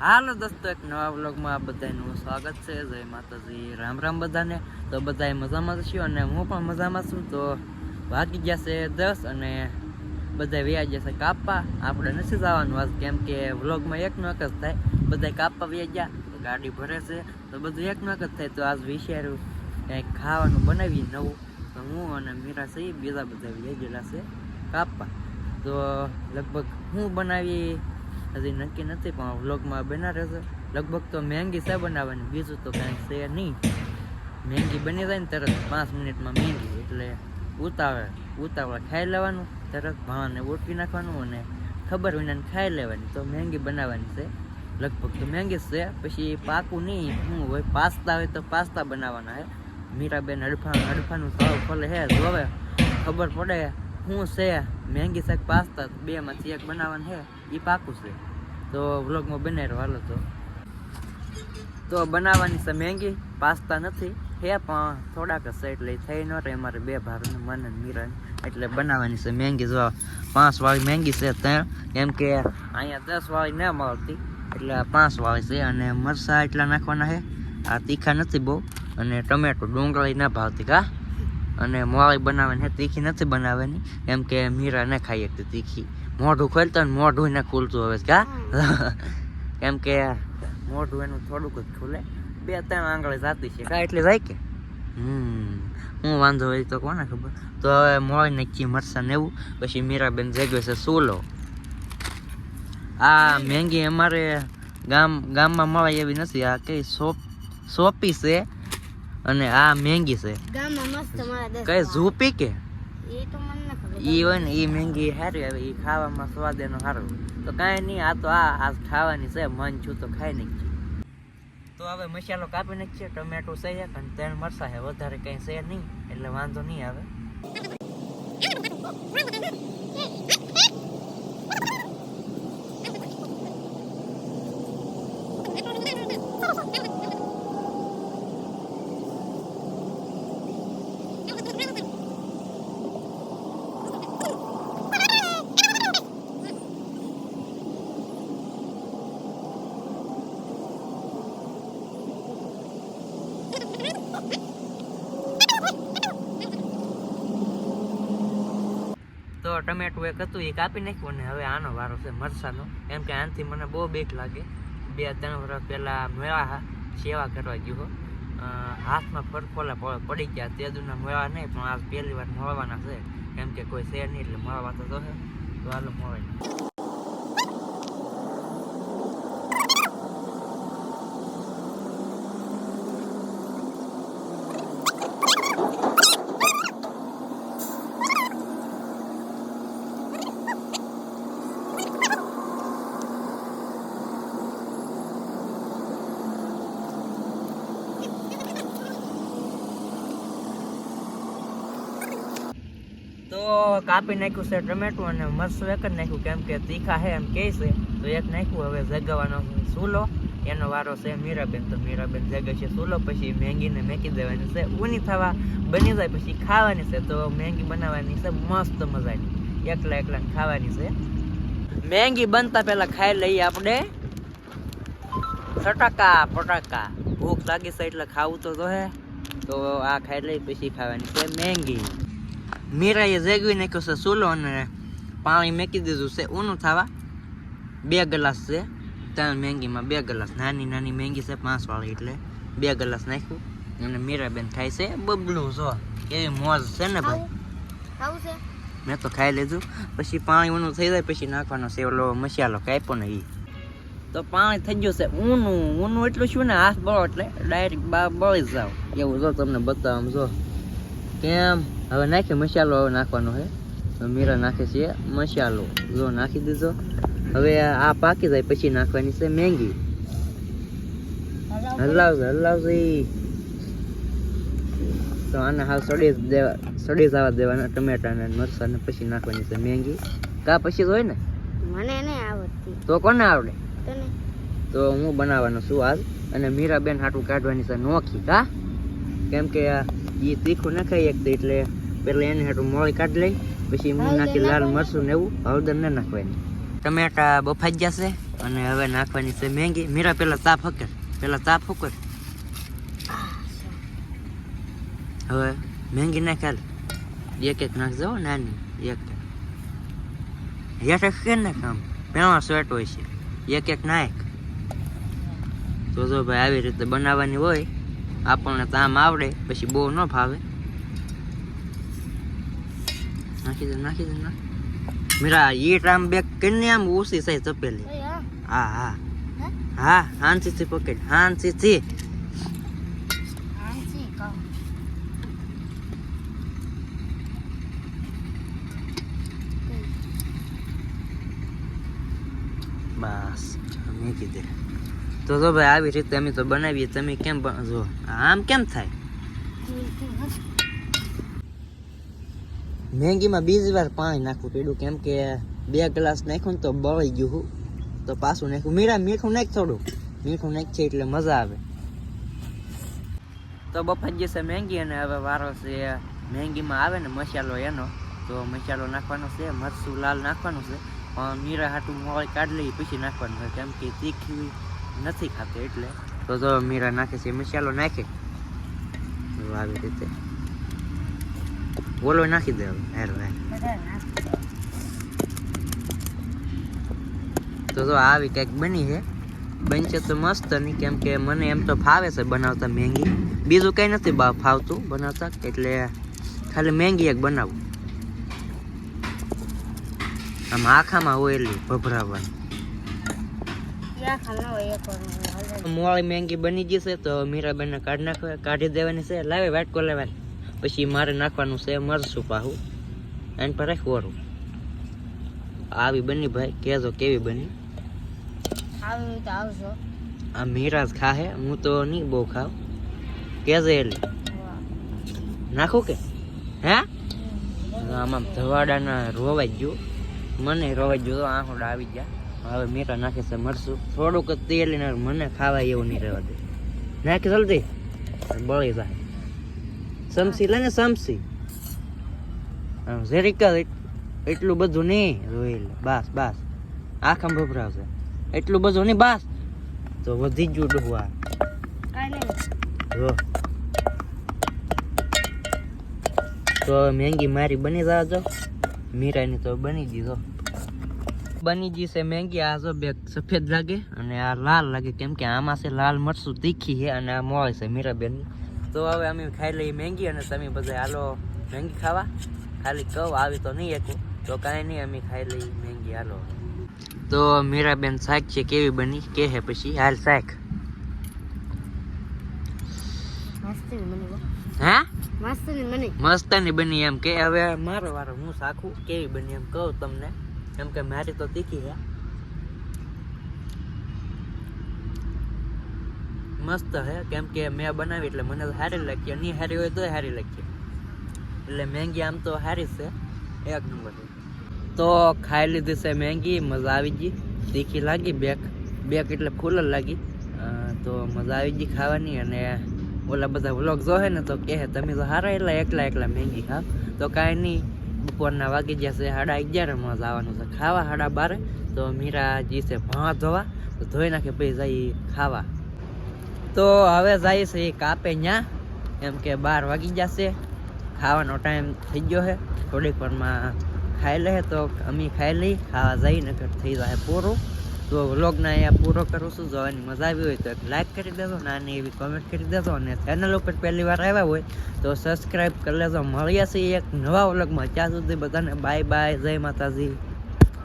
હાલો દોસ્તો, એક નવા વ્લોગમાં આ બધાનું સ્વાગત છે. જય માતાજી. રામ રામ બધાને. તો બધા મજામાં છો અને હું પણ મજામાં છું. તો વાગી ગયા છે દસ અને બધા વ્યાજ જશે કાપવા. આપણે નથી જવાનું આજ, કેમ કે વ્લોગમાં એક નો એક જ થાય. બધા કાપવા વ્યાજ ગયા, તો ગાડી ભરે છે. તો બધું એક નો એક જ થાય. તો આજ વિચાર્યું કંઈક ખાવાનું બનાવી નવું. તો હું અને મીરા સહી બીજા બધા વ્યાજેલા છે કાપવા. તો લગભગ હું બનાવી હજી નક્કી નથી, પણ વ્લોગમાં બના રહેશે લગભગ તો મહેંગી છે બનાવવાની, બીજું તો કાંઈ છે નહીં. મહેંગી બની જાય ને તરત પાંચ મિનિટમાં મહેંગી એટલે ઉતાવળ ઉતાવળ ખાઈ લેવાનું, તરત ભાવાને ઓળખી નાખવાનું અને ખબર વિના ખાઈ લેવાની. તો મહેંગી બનાવવાની છે. લગભગ તો મહેંગી છે, પછી પાકું નહીં. શું હોય પાસ્તા હોય તો પાસ્તા બનાવવાના હે મીરાબેન હડફા, હડફાનું સાવ ફલે હે જોવે? ખબર પડે. શું છે મહેંગી શાક પાસ્તા બેમાંથી એક બનાવવાનું છે એ પાકું છે. તો વ્લોગમાં બનાવી વાલો તો. તો બનાવવાની છે મહેંગી પાસ્તા નથી, હે પણ થોડાક છે એટલે થઈ ન રહે અમારે બે ભાગને મને મીરા એટલે બનાવવાની છે મહેંગી જો પાંચ વાળી મહેંગી છે ત્યાં કેમ કે અહીંયા દસ વાળી ના મળતી. એટલે પાંચ વાળી છે અને મરચાં એટલા નાખવાના છે. આ તીખા નથી બહુ, અને ટમેટો ડુંગળી ના ભાવતી, કા? અને મોળી બનાવવાની તીખી નથી બનાવવાની. એમ કે મીરા ન ખાઈ શકતી તીખી. મોઢું ખોલતા ને મોઢું ને ખુલતું હવે કા? કેમ કે મોઢું એનું થોડુંક જ ખુલે. બે ત્રણ આંગળી જાતી છે કા એટલે જાય કે? હમ હું વાંધો હોય તો કોને ખબર? તો હવે મોળી નાખી મરસા ને એવું પછી મીરાબેન જગ્યો છે સોલો. આ મેંગી અમારે ગામ ગામમાં મળે એવી નથી આ કઈ સોપ સોપી છે. અને આ મેંગી છે. કઈ ઝૂપી કે? ઈ હોય ને ઈ મેંગી સારી આવે ઈ ખાવામાં સ્વાદ એનો સારો તો કાંઈ નહીં આ તો આ આ ખાવાની છે મન છું તો ખાઈ નાખીએ તો હવે મસાલો કાપી નાખીએ ટમેટું છે એક અને ત્રણ મરસા છે. વધારે કંઈ છે નહીં એટલે વાંધો નહીં આવે. તો ટમેટું એક હતું, એ કાપી નાખ્યું અને હવે આનો વારો છે મરસાનો. એમ કે આનાથી મને બહુ બીક લાગે. બે ત્રણ વર્ષ પહેલાં મેળા સેવા કરવા ગયો હાથમાં ફરફોલા પડી ગયા. તે દુના મળવા નહીં, પણ આજ પહેલી વાર મળવાના છે. કેમ કે કોઈ છે નહીં એટલે મળવા તો છે તો હાલો મળે તો કાપી નાખ્યું છે ટમેટું અને મરસું એક જ નાખ્યું, કેમ કે તીખા છે એમ કહે છે. તો એક નાખ્યું, હવે જગાવવાનો ચૂલો. એનો વારો છે મીરાબેન. તો મીરાબેન જગે છે ચૂલો, પછી મેંગીને મેકી દેવાની છે. ઊની થવા બની જાય, પછી ખાવાની છે. તો મેંગી બનાવવાની છે, મસ્ત મજાની. એકલા એકલા ખાવાની છે. મેંગી બનતા પહેલા ખાઈ લઈએ આપણે. ફટાકા ફટાકા. ભૂખ લાગી છે એટલે ખાવું તો જોહે. તો આ ખાઈ લઈ પછી ખાવાની છે મેંગી. મીરાએ જેગવી નાખ્યો છે ચૂલો અને પાણી મેકી દીધું છે ઊનું થવા બે ગ્લાસ છે ત્રણ મેંગીમાં બે ગ્લાસ નાની નાની મેંગી છે પાંચવાળી એટલે બે ગ્લાસ નાખ્યું અને મીરાબેન ખાય છે બબલું જો એવી મોજ છે ને ભાઈ મેં તો ખાઈ લીધું પછી પાણી ઊનું થઈ જાય પછી નાખવાનો છે ઓલો મસાલો કાપ્યો ને એ તો પાણી થઈ ગયું છે ઊનું ઊનું એટલું શું ને હાથ બળો એટલે ડાયરેક્ટ બા બળી જાવ એવું જો તમને બતાવવામાં જો કેમ હવે નાખી મસાલો હવે નાખવાનો છે. તો મીરા નાખે છે મસાલો. જો નાખી દીધો. હવે આ પાકી જાય પછી નાખવાની છે મેંગી. હલાવજો હલાવજો. તો આને હાવ સડી દેવા સડી જવા દેવાના ટમેટા ને મરસા ને પછી નાખવાની છે મેંગી. કા પછી હોય ને? મને નહીં આવડતી. તો કોને આવડે? તો હું બનાવવાનો છું આજ અને મીરાબેન હાટું કાઢવાની છે નોખી કા? કેમ કે એ તીખું નાખાય એક એટલે પેલા એને હેઠળ મોળી કાઢી લઈ પછી હું નાખી લાલ મરચું ને એવું હળદર ન નાખવાની. ટમેટા બફાઈ ગયા છે અને હવે નાખવાની છે મેંગી. મીરા પેલા તાપ હકર પેલા તાપ હકર હવે મેંગી નાખાલ એક એક નાખજો નાની એક હેઠ કે નાખ આમ પેલા સ્વેટ હોય છે. એક એક નાખ. તો જો ભાઈ આવી રીતે બનાવવાની હોય આપણને આમ આવડે પછી બહુ ન ફાવે નાખી દે નાખી દે ના મીરા ઈટ આમ બેગ કરીને આમ ઓછી સાઈ ચપેલી. હા. હા હા. હે? હા હાંસીથી પકડ હાંસીથી. બસ મેં કીધે. તો તો ભાઈ, આવી રીતે અમે તો બનાવીએ. તમે કેમ જો, આમ કેમ થાય? મેગીમાં બીજી વાર પાણી નાખવું પડ્યું. કેમ કે બે ગ્લાસ નાખ્યું ને તો બળી ગયું તો પાછું નાખ્યું. મીરા મીઠું નાખ થોડું. મીઠું નાખશે એટલે મજા આવે. તો બફાઈ જશે મેંગી અને હવે વારો છે. મેંગીમાં આવે ને મસાલો એનો. તો મસાલો નાખવાનો છે મરસું લાલ નાખવાનું છે. પણ મીરા હાટું મોળી કાઢી લઈ પછી નાખવાનું છે. કેમ કે તીખી નથી ખાતી એટલે. તો તો મીરા નાખે છે મસાલો નાખે. આવી રીતે. બોલો નાખી દે હવે. હારું હારું. તો જો આવી કંઈક બની છે. બનશે તો મસ્ત નહીં કેમ કે મને એમ તો ફાવે છે બનાવતા મેંગી. બીજું કંઈ નથી બા ફાવતું બનાવતા એટલે ખાલી મેંગી એક બનાવું. આમ આખામાં હોય એટલી ભભરાવાની. મોળી મેંગી બની જશે તો મીરાબેનને કાઢી નાખવા કાઢી દેવાની છે. લાવે વાટકો લેવાની પછી મારે નાખવાનું છે મરચું પાહું. એન પર રાખ આવી બની ભાઈ કહેજો કેવી બની. આ મીરાજ ખાહે હું તો નહીં બહુ ખાવ. કેજે એટલે નાખું કે? હે? આમાં ધવાડાના રોવાઈ ગયું. મને રોવાઈ ગયું આંખોડા આવી ગયા. હવે મીઠા નાખે છે મરશું થોડુંક જ તેલ ને મને ખાવાય એવું નહીં રહેવા દે. નાખી જલ્દી. બળી જાય. સમસી લે ને સમસી. ઝેરિકા એટલું બધું નહીં. રોઈ લે. બસ બસ. આખા ભભરાવશે એટલું બધું નહીં બસ. તો વધી ગયું ડોહવા જો. તો હવે મેંગી મારી બની જાજો. મીરાની તો બની ગઈ જો. બની ગઈ છે મેંગી. આ જો બે સફેદ લાગે અને આ લાલ લાગે. કેમ કે આમાં છે લાલ મરચું તીખી છે અને આ મોળી છે મીરાબેન. તો હવે અમે ખાઈ લઈએ મેંગી અને તમે બધા હાલો મેંગી ખાવા. ખાલી કહું આવી તો નહીં એકું તો કાંઈ નહીં અમે ખાઈ લઈએ મેંગી. હાલો. તો મીરાબેન શાક છે કેવી બની? કે હે પછી. હાલ શાક. હા. મસ્તની બની. એમ કે. હવે મારો વારો હું શાખું કેવી બની એમ કહું તમને. એમ કે મારી તો તીખી છે. મસ્ત હે કેમ કે મેં બનાવી એટલે મને તો સારી લાગી. નહીં સારી હોય તો સારી લાગી. એટલે મેંગી આમ તો સારી જ છે એક નંબર તો ખાઈ લીધી છે મેંગી મજા આવી ગઈ. તીખી લાગી બેક બેક એટલે ફૂલ જ લાગી. અ, તો મજા આવી ગઈ ખાવાની અને ઓલા બધા વ્લોગ જોહે ને તો કહે તમે તો હારા એટલા એકલા એકલા મેંગી ખાવ. તો કાંઈ નહીં. બપોરના વાગી ગયા છે, સાડા અગિયારમાં જવાનું છે. ખાવા સાડા બારે, તો મીરા છે ભા ધોવા તો ધોઈ નાખે પછી જઈ ખાવા. તો હવે જાય છે એ કાપે ન્યા, એમ કે બાર વાગી જશે ખાવાનો ટાઈમ થઈ ગયો છે. થોડીક વારમાં ખાઈ લે તો અમે ખાઈ લઈ, ખાવા જઈને થઈ જાય પૂરું. તો વ્લોગને અહીંયા પૂરો કરું છું. જોવાની મજા આવી હોય તો એક લાઇક કરી દેજો અને એવી કોમેન્ટ કરી દેજો. અને ચેનલ ઉપર પહેલી વાર આવ્યા હોય તો સબસ્ક્રાઈબ કરી લેજો. મળીએ છીએ એક નવા વ્લોગમાં. ત્યાં સુધી બધાને બાય બાય જય માતાજી.